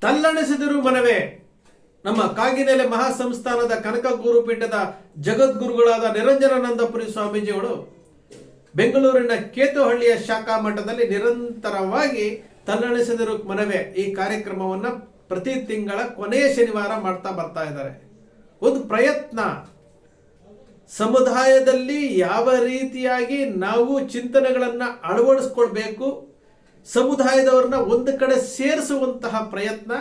ತಲ್ಲಣಿಸಿದರು ಮನವೇ. ನಮ್ಮ ಕಾಗಿನೆಲೆ ಮಹಾಸಂಸ್ಥಾನದ ಕನಕ ಗುರುಪೀಠದ ಜಗದ್ಗುರುಗಳಾದ ನಿರಂಜನಾನಂದಪುರಿ ಸ್ವಾಮೀಜಿಗಳು ಬೆಂಗಳೂರಿನ ಕೇತುಹಳ್ಳಿಯ ಶಾಖಾ ಮಠದಲ್ಲಿ ನಿರಂತರವಾಗಿ ತಲ್ಲಣಿಸಿದರು ಮನವೇ. ಈ ಕಾರ್ಯಕ್ರಮವನ್ನ ಪ್ರತಿ ತಿಂಗಳ ಕೊನೆಯ ಶನಿವಾರ ಮಾಡ್ತಾ ಬರ್ತಾ ಇದ್ದಾರೆ. ಒಂದು ಪ್ರಯತ್ನ. ಸಮುದಾಯದಲ್ಲಿ ಯಾವ ರೀತಿಯಾಗಿ ನಾವು ಚಿಂತನೆಗಳನ್ನು ಅಳವಡಿಸ್ಕೊಳ್ಬೇಕು ಸಮುದಾಯದವ್ರನ್ನ ಒಂದು ಕಡೆ ಸೇರಿಸುವಂತಹ ಪ್ರಯತ್ನ,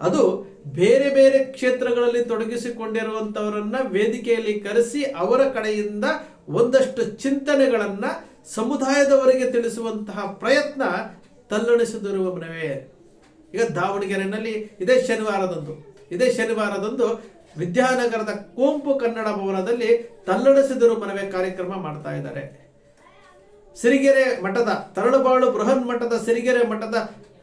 ಅದು ಬೇರೆ ಬೇರೆ ಕ್ಷೇತ್ರಗಳಲ್ಲಿ ತೊಡಗಿಸಿಕೊಂಡಿರುವಂತವರನ್ನ ವೇದಿಕೆಯಲ್ಲಿ ಕರೆಸಿ ಅವರ ಕಡೆಯಿಂದ ಒಂದಷ್ಟು ಚಿಂತನೆಗಳನ್ನ ಸಮುದಾಯದವರಿಗೆ ತಿಳಿಸುವಂತಹ ಪ್ರಯತ್ನ ತಲ್ಲಣಿಸಿದಿರುವ ಮನವೇ. ಈಗ ದಾವಣಗೆರೆಯಲ್ಲಿ ಇದೇ ಶನಿವಾರದಂದು ಇದೇ ಶನಿವಾರದಂದು ವಿದ್ಯಾನಗರದ ಕೋಂಪು ಕನ್ನಡ ಭವನದಲ್ಲಿ ತಲ್ಲಣಿಸಿದರು ಮನವೇ ಕಾರ್ಯಕ್ರಮ ಮಾಡ್ತಾ ಇದ್ದಾರೆ. ಸಿರಿಗೆರೆ ಮಠದ, ತರಳುಬಾಳು ಬೃಹನ್ ಮಠದ ಸಿರಿಗೆರೆ ಮಠದ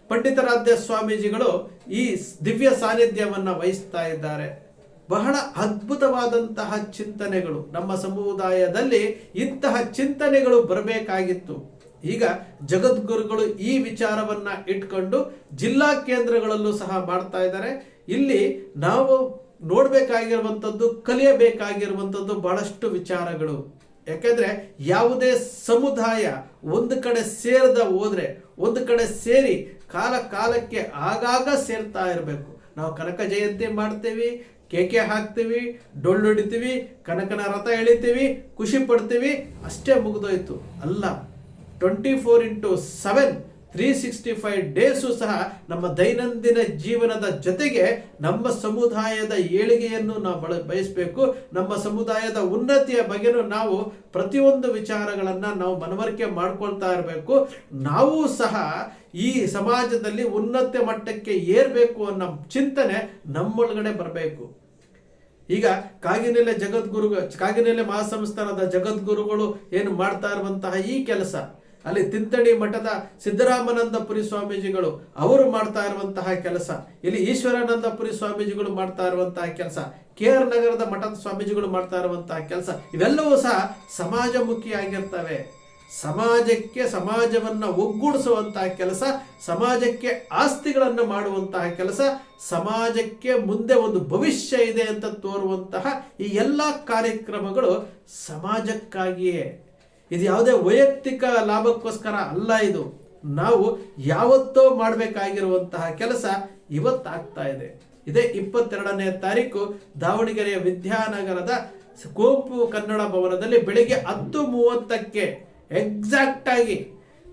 ಪಂಡಿತರಾಧ್ಯ ಸ್ವಾಮೀಜಿಗಳು ಈ ದಿವ್ಯ ಸಾನ್ನಿಧ್ಯವನ್ನ ವಹಿಸ್ತಾ ಇದ್ದಾರೆ. ಬಹಳ ಅದ್ಭುತವಾದಂತಹ ಚಿಂತನೆಗಳು. ನಮ್ಮ ಸಮುದಾಯದಲ್ಲಿ ಇಂತಹ ಚಿಂತನೆಗಳು ಬರಬೇಕಾಗಿತ್ತು. ಈಗ ಜಗದ್ಗುರುಗಳು ಈ ವಿಚಾರವನ್ನ ಇಟ್ಕೊಂಡು ಜಿಲ್ಲಾ ಕೇಂದ್ರಗಳಲ್ಲೂ ಸಹ ಮಾಡ್ತಾ ಇದ್ದಾರೆ. ಇಲ್ಲಿ ನಾವು ನೋಡಬೇಕಾಗಿರುವಂಥದ್ದು, ಕಲಿಯಬೇಕಾಗಿರುವಂಥದ್ದು ಬಹಳಷ್ಟು ವಿಚಾರಗಳು. ಯಾಕೆಂದ್ರೆ ಯಾವುದೇ ಸಮುದಾಯ ಒಂದು ಕಡೆ ಸೇರದ ಹೋದ್ರೆ, ಒಂದು ಕಡೆ ಸೇರಿ ಕಾಲ ಕಾಲಕ್ಕೆ ಆಗಾಗ ಸೇರ್ತಾ ಇರಬೇಕು. ನಾವು ಕನಕ ಜಯಂತಿ ಮಾಡ್ತೀವಿ, ಕೇಕೆ ಹಾಕ್ತೀವಿ, ಡೊಳ್ಳು ಹಿಡಿತೀವಿ, ಕನಕನ ರಥ ಎಳಿತೀವಿ, ಖುಷಿ ಪಡ್ತೀವಿ, ಅಷ್ಟೇ ಮುಗಿದೋಯ್ತು. ಅಲ್ಲ twenty four into seven three sixty five days ಸಹ ನಮ್ಮ ದೈನಂದಿನ ಜೀವನದ ಜೊತೆಗೆ ನಮ್ಮ ಸಮುದಾಯದ ಏಳಿಗೆಯನ್ನು ನಾವು ಬಳ, ಬಯಸಬೇಕು. ನಮ್ಮ ಸಮುದಾಯದ ಉನ್ನತಿಯ ಬಗ್ಗೆನೂ ನಾವು ಪ್ರತಿಯೊಂದು ವಿಚಾರಗಳನ್ನು ನಾವು ಮನವರಿಕೆ ಮಾಡ್ಕೊಳ್ತಾ ಇರಬೇಕು. ನಾವು ಸಹ ಈ ಸಮಾಜದಲ್ಲಿ ಉನ್ನತ ಮಟ್ಟಕ್ಕೆ ಏರಬೇಕು ಅನ್ನೋ ಚಿಂತನೆ ನಮ್ಮೊಳಗಡೆ ಬರಬೇಕು. ಈಗ ಕಾಗಿನೆಲೆ ಜಗದ್ಗುರು, ಕಾಗಿನೆಲೆ ಮಹಾಸಂಸ್ಥಾನದ ಜಗದ್ಗುರುಗಳು ಏನು ಮಾಡ್ತಾ ಇರುವಂತಹ ಈ ಕೆಲಸ? ಅಲ್ಲಿ ತಿಂತಣಿ ಮಠದ ಸಿದ್ದರಾಮನಂದಪುರಿ ಸ್ವಾಮೀಜಿಗಳು, ಅವರು ಮಾಡ್ತಾ ಇರುವಂತಹ ಕೆಲಸ. ಇಲ್ಲಿ ಈಶ್ವರಾನಂದಪುರಿ ಸ್ವಾಮೀಜಿಗಳು ಮಾಡ್ತಾ ಇರುವಂತಹ ಕೆಲಸ. ಕೆ ಆರ್ ನಗರದ ಮಠದ ಸ್ವಾಮೀಜಿಗಳು ಮಾಡ್ತಾ ಇರುವಂತಹ ಕೆಲಸ. ಇವೆಲ್ಲವೂ ಸಹ ಸಮಾಜಮುಖಿಯಾಗಿರ್ತವೆ ಸಮಾಜಕ್ಕೆ ಸಮಾಜವನ್ನ ಒಗ್ಗೂಡಿಸುವಂತಹ ಕೆಲಸ, ಸಮಾಜಕ್ಕೆ ಆಸ್ತಿಗಳನ್ನು ಮಾಡುವಂತಹ ಕೆಲಸ, ಸಮಾಜಕ್ಕೆ ಮುಂದೆ ಒಂದು ಭವಿಷ್ಯ ಇದೆ ಅಂತ ತೋರುವಂತಹ ಈ ಎಲ್ಲ ಕಾರ್ಯಕ್ರಮಗಳು ಸಮಾಜಕ್ಕಾಗಿಯೇ. ಇದು ಯಾವುದೇ ವೈಯಕ್ತಿಕ ಲಾಭಕ್ಕೋಸ್ಕರ ಅಲ್ಲ ಇದು. ನಾವು ಯಾವತ್ತೋ ಮಾಡಬೇಕಾಗಿರುವಂತಹ ಕೆಲಸ ಇವತ್ತಾಗ್ತಾ ಇದೆ. ಇದೇ ಇಪ್ಪತ್ತೆರಡನೇ ತಾರೀಕು ದಾವಣಗೆರೆಯ ವಿದ್ಯಾನಗರದ ಕುವೆಂಪು ಕನ್ನಡ ಭವನದಲ್ಲಿ ಬೆಳಿಗ್ಗೆ ಹತ್ತು ಮೂವತ್ತಕ್ಕೆ ಎಕ್ಸಾಕ್ಟ್ ಆಗಿ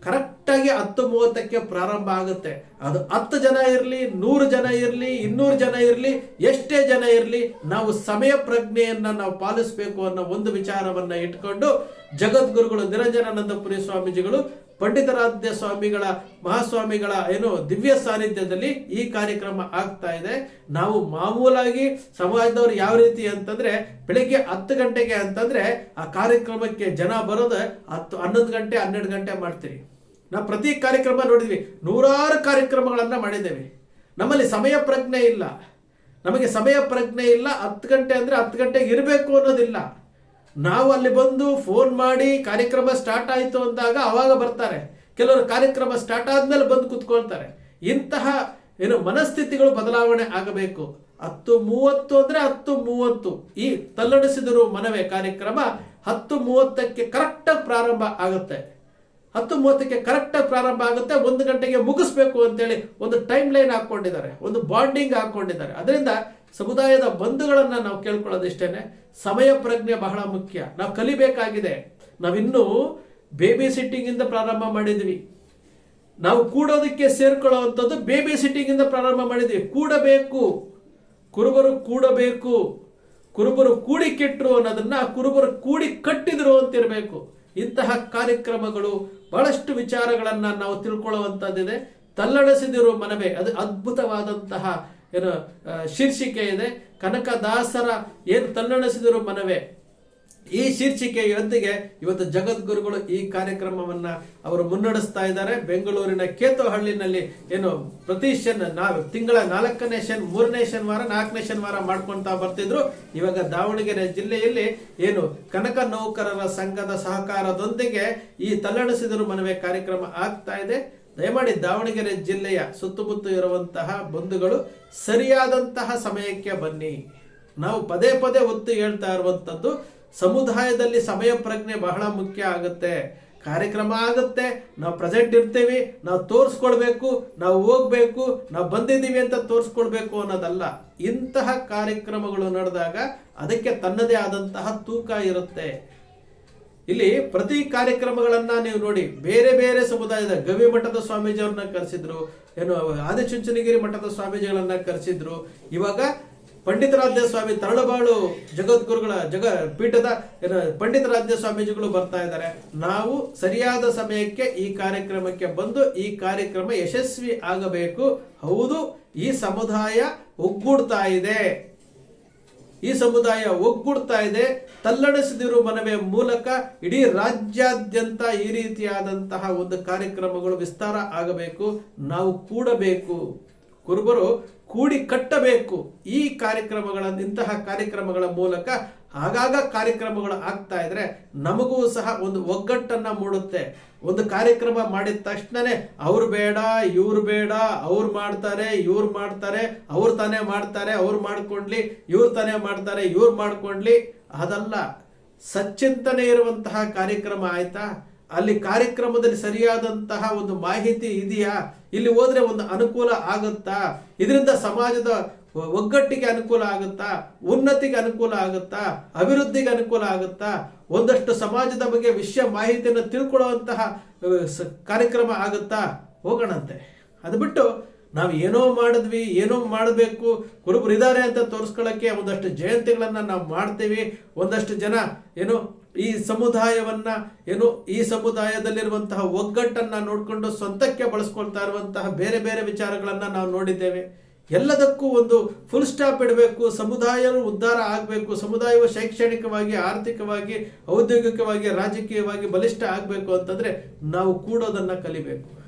ಕರೆಕ್ಟಾಗಿ ಹತ್ತು ಮೂವತ್ತಕ್ಕೆ ಪ್ರಾರಂಭ ಆಗುತ್ತೆ. ಅದು ಹತ್ತು ಜನ ಇರಲಿ, ನೂರು ಜನ ಇರಲಿ, ಇನ್ನೂರು ಜನ ಇರಲಿ, ಎಷ್ಟೇ ಜನ ಇರಲಿ, ನಾವು ಸಮಯ ಪ್ರಜ್ಞೆಯನ್ನ ನಾವು ಪಾಲಿಸಬೇಕು ಅನ್ನೋ ಒಂದು ವಿಚಾರವನ್ನ ಇಟ್ಕೊಂಡು ಜಗದ್ಗುರುಗಳು ನಿರಂಜನಾನಂದಪುರಿ ಸ್ವಾಮೀಜಿಗಳು ಪಂಡಿತರಾಧ್ಯ ಸ್ವಾಮಿಗಳ, ಮಹಾಸ್ವಾಮಿಗಳ ಏನು ದಿವ್ಯ ಸಾನ್ನಿಧ್ಯದಲ್ಲಿ ಈ ಕಾರ್ಯಕ್ರಮ ಆಗ್ತಾ ಇದೆ. ನಾವು ಮಾಮೂಲಾಗಿ ಸಮಾಜದವ್ರು ಯಾವ ರೀತಿ ಅಂತಂದ್ರೆ ಬೆಳಿಗ್ಗೆ ಹತ್ತು ಗಂಟೆಗೆ ಅಂತಂದ್ರೆ ಆ ಕಾರ್ಯಕ್ರಮಕ್ಕೆ ಜನ ಬರೋದು ಹತ್ತು, ಹನ್ನೊಂದು ಗಂಟೆ, ಹನ್ನೆರಡು ಗಂಟೆ ಮಾಡ್ತೀರಿ. ನಾವು ಪ್ರತಿ ಕಾರ್ಯಕ್ರಮ ನೋಡಿದ್ವಿ. ನೂರಾರು ಕಾರ್ಯಕ್ರಮಗಳನ್ನ ಮಾಡಿದ್ದೇವೆ. ನಮ್ಮಲ್ಲಿ ಸಮಯ ಪ್ರಜ್ಞೆ ಇಲ್ಲ. ನಮಗೆ ಸಮಯ ಪ್ರಜ್ಞೆ ಇಲ್ಲ. ಹತ್ತು ಗಂಟೆ ಅಂದ್ರೆ ಹತ್ತು ಗಂಟೆಗೆ ಇರಬೇಕು ಅನ್ನೋದಿಲ್ಲ. ನಾವು ಅಲ್ಲಿ ಬಂದು ಫೋನ್ ಮಾಡಿ ಕಾರ್ಯಕ್ರಮ ಸ್ಟಾರ್ಟ್ ಆಯಿತು ಅಂದಾಗ ಅವಾಗ ಬರ್ತಾರೆ. ಕೆಲವರು ಕಾರ್ಯಕ್ರಮ ಸ್ಟಾರ್ಟ್ ಆದ್ಮೇಲೆ ಬಂದು ಕುತ್ಕೊಳ್ತಾರೆ. ಇಂತಹ ಏನು ಮನಸ್ಥಿತಿಗಳು ಬದಲಾವಣೆ ಆಗಬೇಕು. ಹತ್ತು ಮೂವತ್ತು ಅಂದರೆ ಹತ್ತು ಮೂವತ್ತು. ಈ ತಲ್ಲಡಿಸಿದರು ಮನವೇ, ಕಾರ್ಯಕ್ರಮ ಹತ್ತು ಮೂವತ್ತಕ್ಕೆ ಕರೆಕ್ಟಾಗಿ ಪ್ರಾರಂಭ ಆಗುತ್ತೆ. ಹತ್ತು ಮೂವತ್ತಕ್ಕೆ ಕರೆಕ್ಟಾಗಿ ಪ್ರಾರಂಭ ಆಗುತ್ತೆ, ಒಂದು ಗಂಟೆಗೆ ಮುಗಿಸ್ಬೇಕು ಅಂತೇಳಿ ಒಂದು ಟೈಮ್ ಲೈನ್ ಹಾಕೊಂಡಿದ್ದಾರೆ ಒಂದು ಬಾಂಡಿಂಗ್ ಹಾಕೊಂಡಿದ್ದಾರೆ ಅದರಿಂದ ಸಮುದಾಯದ ಬಂಧುಗಳನ್ನು ನಾವು ಕೇಳ್ಕೊಳ್ಳೋದಿಷ್ಟೇನೆ. ಸಮಯ ಪ್ರಜ್ಞೆ ಬಹಳ ಮುಖ್ಯ. ನಾವು ಕಲಿಬೇಕಾಗಿದೆ. ನಾವಿನ್ನೂ ಬೇಬಿ ಸಿಟ್ಟಿಂಗ್ ಇಂದ ಪ್ರಾರಂಭ ಮಾಡಿದ್ವಿ. ನಾವು ಕೂಡೋದಕ್ಕೆ ಸೇರ್ಕೊಳ್ಳುವಂಥದ್ದು ಬೇಬಿ ಸಿಟ್ಟಿಂಗ್ ಇಂದ ಪ್ರಾರಂಭ ಮಾಡಿದ್ವಿ. ಕೂಡಬೇಕು. ಕುರುಬರು ಕೂಡಬೇಕು. ಕುರುಬರು ಕೂಡಿ ಕೆಟ್ಟರು ಅನ್ನೋದನ್ನ ಕುರುಬರು ಕೂಡಿ ಕಟ್ಟಿದ್ರು ಅಂತಿರಬೇಕು. ಇಂತಹ ಕಾರ್ಯಕ್ರಮಗಳು ಬಹಳಷ್ಟು ವಿಚಾರಗಳನ್ನು ನಾವು ತಿಳ್ಕೊಳ್ಳುವಂಥದ್ದಿದೆ. ತಲ್ಲಣಿಸಿದಿರು ಮನವೇ. ಅದು ಅದ್ಭುತವಾದಂತಹ ಏನು ಶೀರ್ಷಿಕೆ ಇದೆ. ಕನಕದಾಸರ ಏನು ತಲ್ಲಣಿಸಿದರು ಮನವೇ? ಈ ಶೀರ್ಷಿಕೆಯೊಂದಿಗೆ ಇವತ್ತು ಜಗದ್ಗುರುಗಳು ಈ ಕಾರ್ಯಕ್ರಮವನ್ನ ಅವರು ಮುನ್ನಡೆಸ್ತಾ ಇದ್ದಾರೆ. ಬೆಂಗಳೂರಿನ ಕೇತುಹಳ್ಳಿನಲ್ಲಿ ಏನು, ಪ್ರತಿ ಶನ್ ನಾವು ತಿಂಗಳ ನಾಲ್ಕನೇ ಶನ್, ಮೂರನೇ ಶನಿವಾರ, ನಾಲ್ಕನೇ ಶನಿವಾರ ಮಾಡ್ಕೊಳ್ತಾ ಬರ್ತಿದ್ರು. ಇವಾಗ ದಾವಣಗೆರೆ ಜಿಲ್ಲೆಯಲ್ಲಿ ಏನು, ಕನಕ ನೌಕರರ ಸಂಘದ ಸಹಕಾರದೊಂದಿಗೆ ಈ ತಲ್ಲಣಿಸಿದರು ಮನವಿ ಕಾರ್ಯಕ್ರಮ ಆಗ್ತಾ ಇದೆ. ದಯಮಾಡಿ ದಾವಣಗೆರೆ ಜಿಲ್ಲೆಯ ಸುತ್ತಮುತ್ತ ಇರುವಂತಹ ಬಂಧುಗಳು ಸರಿಯಾದಂತಹ ಸಮಯಕ್ಕೆ ಬನ್ನಿ. ನಾವು ಪದೇ ಪದೇ ಒತ್ತು ಹೇಳ್ತಾ ಇರುವಂಥದ್ದು, ಸಮುದಾಯದಲ್ಲಿ ಸಮಯ ಪ್ರಜ್ಞೆ ಬಹಳ ಮುಖ್ಯ ಆಗುತ್ತೆ. ಕಾರ್ಯಕ್ರಮ ಆಗುತ್ತೆ, ನಾವು ಪ್ರೆಸೆಂಟ್ ಇರ್ತೀವಿ, ನಾವು ತೋರಿಸ್ಕೊಳ್ಬೇಕು, ನಾವು ಹೋಗ್ಬೇಕು, ನಾವು ಬಂದಿದ್ದೀವಿ ಅಂತ ತೋರಿಸ್ಕೊಳ್ಬೇಕು ಅನ್ನೋದಲ್ಲ. ಇಂತಹ ಕಾರ್ಯಕ್ರಮಗಳು ನಡೆದಾಗ ಅದಕ್ಕೆ ತನ್ನದೇ ಆದಂತಹ ತೂಕ ಇರುತ್ತೆ. ಇಲ್ಲಿ ಪ್ರತಿ ಕಾರ್ಯಕ್ರಮಗಳನ್ನ ನೀವು ನೋಡಿ, ಬೇರೆ ಬೇರೆ ಸಮುದಾಯದ ಗವಿ ಮಠದ ಸ್ವಾಮೀಜಿಯವ್ರನ್ನ ಕರೆಸಿದ್ರು, ಏನು ಆದಿಚುಂಚನಗಿರಿ ಮಠದ ಸ್ವಾಮೀಜಿಗಳನ್ನ ಕರೆಸಿದ್ರು. ಇವಾಗ ಪಂಡಿತರಾಧ್ಯ ಸ್ವಾಮಿ ತರಳಬಾಳು ಜಗದ್ಗುರುಗಳ ಜಗ ಪೀಠದ, ಏನು ಪಂಡಿತರಾಧ್ಯ ಸ್ವಾಮೀಜಿಗಳು ಬರ್ತಾ ಇದ್ದಾರೆ. ನಾವು ಸರಿಯಾದ ಸಮಯಕ್ಕೆ ಈ ಕಾರ್ಯಕ್ರಮಕ್ಕೆ ಬಂದು ಈ ಕಾರ್ಯಕ್ರಮ ಯಶಸ್ವಿ ಆಗಬೇಕು. ಹೌದು, ಈ ಸಮುದಾಯ ಒಗ್ಗೂಡ್ತಾ ಇದೆ. ಈ ಸಮುದಾಯ ಒಗ್ಗೂಡ್ತಾ ಇದೆ. ತಲ್ಲಣಿಸಿದಿರು ಮನವಿಯ ಮೂಲಕ ಇಡೀ ರಾಜ್ಯಾದ್ಯಂತ ಈ ರೀತಿಯಾದಂತಹ ಒಂದು ಕಾರ್ಯಕ್ರಮಗಳು ವಿಸ್ತಾರ ಆಗಬೇಕು. ನಾವು ಕೂಡಬೇಕು. ಕುರುಬರು ಕೂಡಿ ಕಟ್ಟಬೇಕು ಈ ಕಾರ್ಯಕ್ರಮಗಳ, ಇಂತಹ ಕಾರ್ಯಕ್ರಮಗಳ ಮೂಲಕ ಆಗಾಗ ಕಾರ್ಯಕ್ರಮಗಳು ಆಗ್ತಾ ಇದ್ರೆ ನಮಗೂ ಸಹ ಒಂದು ಒಗ್ಗಟ್ಟನ್ನ ಮೂಡುತ್ತೆ. ಒಂದು ಕಾರ್ಯಕ್ರಮ ಮಾಡಿದ ತಕ್ಷಣನೇ ಅವ್ರು ಬೇಡ, ಇವ್ರು ಬೇಡ, ಅವ್ರು ಮಾಡ್ತಾರೆ, ಇವ್ರು ಮಾಡ್ತಾರೆ, ಅವ್ರು ತಾನೇ ಮಾಡ್ತಾರೆ, ಅವ್ರು ಮಾಡ್ಕೊಂಡ್ಲಿ, ಇವ್ರು ತಾನೇ ಮಾಡ್ತಾರೆ, ಇವ್ರು ಮಾಡ್ಕೊಂಡ್ಲಿ. ಅದಲ್ಲ, ಸಚ್ಚಿಂತನೆ ಇರುವಂತಹ ಕಾರ್ಯಕ್ರಮ ಆಯ್ತಾ? ಅಲ್ಲಿ ಕಾರ್ಯಕ್ರಮದಲ್ಲಿ ಸರಿಯಾದಂತಹ ಒಂದು ಮಾಹಿತಿ ಇದೆಯಾ? ಇಲ್ಲಿ ಹೋದ್ರೆ ಒಂದು ಅನುಕೂಲ ಆಗುತ್ತಾ? ಇದರಿಂದ ಸಮಾಜದ ಒಗ್ಗಟ್ಟಿಗೆ ಅನುಕೂಲ ಆಗುತ್ತಾ? ಉನ್ನತಿಗೆ ಅನುಕೂಲ ಆಗುತ್ತಾ? ಅಭಿವೃದ್ಧಿಗೆ ಅನುಕೂಲ ಆಗುತ್ತಾ? ಒಂದಷ್ಟು ಸಮಾಜದ ಬಗ್ಗೆ ವಿಷಯ ಮಾಹಿತಿಯನ್ನು ತಿಳ್ಕೊಳ್ಳುವಂತಹ ಕಾರ್ಯಕ್ರಮ ಆಗುತ್ತಾ? ಹೋಗೋಣಂತೆ. ಅದು ಬಿಟ್ಟು ನಾವು ಏನೋ ಮಾಡಿದ್ವಿ, ಏನೋ ಮಾಡಬೇಕು, ಕುರುಬರು ಇದ್ದಾರೆ ಅಂತ ತೋರಿಸ್ಕೊಳ್ಳೋಕ್ಕೆ ಒಂದಷ್ಟು ಜಯಂತಿಗಳನ್ನು ನಾವು ಮಾಡ್ತೀವಿ. ಒಂದಷ್ಟು ಜನ, ಏನು ಈ ಸಮುದಾಯವನ್ನ, ಏನು ಈ ಸಮುದಾಯದಲ್ಲಿರುವಂತಹ ಒಗ್ಗಟ್ಟನ್ನ ನೋಡಿಕೊಂಡು ಸ್ವಂತಕ್ಕೆ ಬಳಸ್ಕೊಳ್ತಾ ಇರುವಂತಹ ಬೇರೆ ಬೇರೆ ವಿಚಾರಗಳನ್ನ ನಾವು ನೋಡಿದ್ದೇವೆ. ಎಲ್ಲದಕ್ಕೂ ಒಂದು ಫುಲ್ ಸ್ಟಾಪ್ ಇಡಬೇಕು ಸಮುದಾಯ ಉದ್ಧಾರ ಆಗಬೇಕು, ಸಮುದಾಯವು ಶೈಕ್ಷಣಿಕವಾಗಿ, ಆರ್ಥಿಕವಾಗಿ, ಔದ್ಯೋಗಿಕವಾಗಿ, ರಾಜಕೀಯವಾಗಿ ಬಲಿಷ್ಠ ಆಗಬೇಕು ಅಂತಂದ್ರೆ ನಾವು ಕೂಡೋದನ್ನ ಕಲಿಬೇಕು.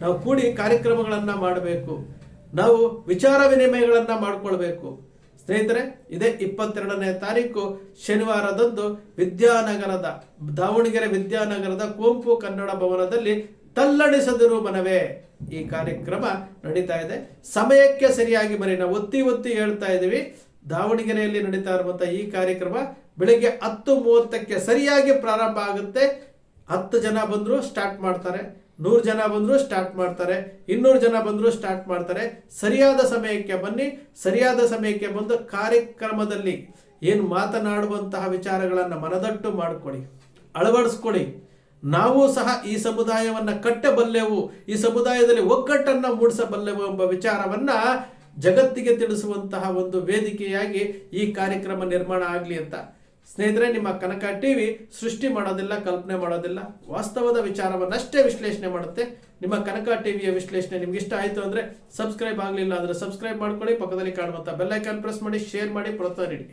ನಾವು ಕೂಡಿ ಕಾರ್ಯಕ್ರಮಗಳನ್ನು ಮಾಡಬೇಕು. ನಾವು ವಿಚಾರ ವಿನಿಮಯಗಳನ್ನು ಮಾಡ್ಕೊಳ್ಬೇಕು. ಸ್ನೇಹಿತರೆ, ಇದೇ ಇಪ್ಪತ್ತೆರಡನೇ ತಾರೀಕು ಶನಿವಾರದಂದು ವಿದ್ಯಾನಗರದ, ದಾವಣಗೆರೆ ವಿದ್ಯಾನಗರದ ಕುವೆಂಪು ಕನ್ನಡ ಭವನದಲ್ಲಿ ತಲ್ಲಣಿಸದಿರು ಮನವೇ. ಈ ಕಾರ್ಯಕ್ರಮ ನಡೀತಾ ಇದೆ. ಸಮಯಕ್ಕೆ ಸರಿಯಾಗಿ ಬರೀ ನಾವು ಒತ್ತಿ ಒತ್ತಿ ಹೇಳ್ತಾ ಇದ್ದೀವಿ. ದಾವಣಗೆರೆಯಲ್ಲಿ ನಡೀತಾ ಇರುವಂಥ ಈ ಕಾರ್ಯಕ್ರಮ ಬೆಳಿಗ್ಗೆ ಹತ್ತು ಮೂವತ್ತಕ್ಕೆ ಸರಿಯಾಗಿ ಪ್ರಾರಂಭ ಆಗುತ್ತೆ. ಹತ್ತು ಜನ ಬಂದ್ರು ಸ್ಟಾರ್ಟ್ ಮಾಡ್ತಾರೆ. ನೂರು ಜನ ಬಂದರೂ ಸ್ಟಾರ್ಟ್ ಮಾಡ್ತಾರೆ, ಇನ್ನೂರು ಜನ ಬಂದರೂ ಸ್ಟಾರ್ಟ್ ಮಾಡ್ತಾರೆ. ಸರಿಯಾದ ಸಮಯಕ್ಕೆ ಬನ್ನಿ, ಸರಿಯಾದ ಸಮಯಕ್ಕೆ ಬಂದು ಕಾರ್ಯಕ್ರಮದಲ್ಲಿ ಏನು ಮಾತನಾಡುವಂತಹ ವಿಚಾರಗಳನ್ನು ಮನದಟ್ಟು ಮಾಡಿಕೊಡಿ ಅಳವಡಿಸ್ಕೊಳ್ಳಿ ನಾವು ಸಹ ಈ ಸಮುದಾಯವನ್ನು ಕಟ್ಟಬಲ್ಲೆವು, ಈ ಸಮುದಾಯದಲ್ಲಿ ಒಗ್ಗಟ್ಟನ್ನು ಮೂಡಿಸಬಲ್ಲೆವು ಎಂಬ ವಿಚಾರವನ್ನ ಜಗತ್ತಿಗೆ ತಿಳಿಸುವಂತಹ ಒಂದು ವೇದಿಕೆಯಾಗಿ ಈ ಕಾರ್ಯಕ್ರಮ ನಿರ್ಮಾಣ ಆಗಲಿ ಅಂತ. ಸ್ನೇಹಿತರೆ, ನಿಮ್ಮ ಕನಕ ಟಿವಿ ಸೃಷ್ಟಿ ಮಾಡೋದಿಲ್ಲ, ಕಲ್ಪನೆ ಮಾಡೋದಿಲ್ಲ. ವಾಸ್ತವದ ವಿಚಾರವನ್ನಷ್ಟೇ ವಿಶ್ಲೇಷಣೆ ಮಾಡುತ್ತೆ. ನಿಮ್ಮ ಕನಕ ಟಿವಿಯ ವಿಶ್ಲೇಷಣೆ ನಿಮ್ಗೆ ಇಷ್ಟ ಆಯಿತು ಅಂದರೆ ಸಬ್ಸ್ಕ್ರೈಬ್ ಆಗಲಿಲ್ಲ ಅಂದರೆ ಸಬ್ಸ್ಕ್ರೈಬ್ ಮಾಡ್ಕೊಳ್ಳಿ. ಪಕ್ಕದಲ್ಲಿ ಕಾಣುವಂಥ ಬೆಲ್ಲೈಕಾನ್ ಪ್ರೆಸ್ ಮಾಡಿ, ಶೇರ್ ಮಾಡಿ, ಪ್ರೋತ್ಸಾಹ ನೀಡಿ.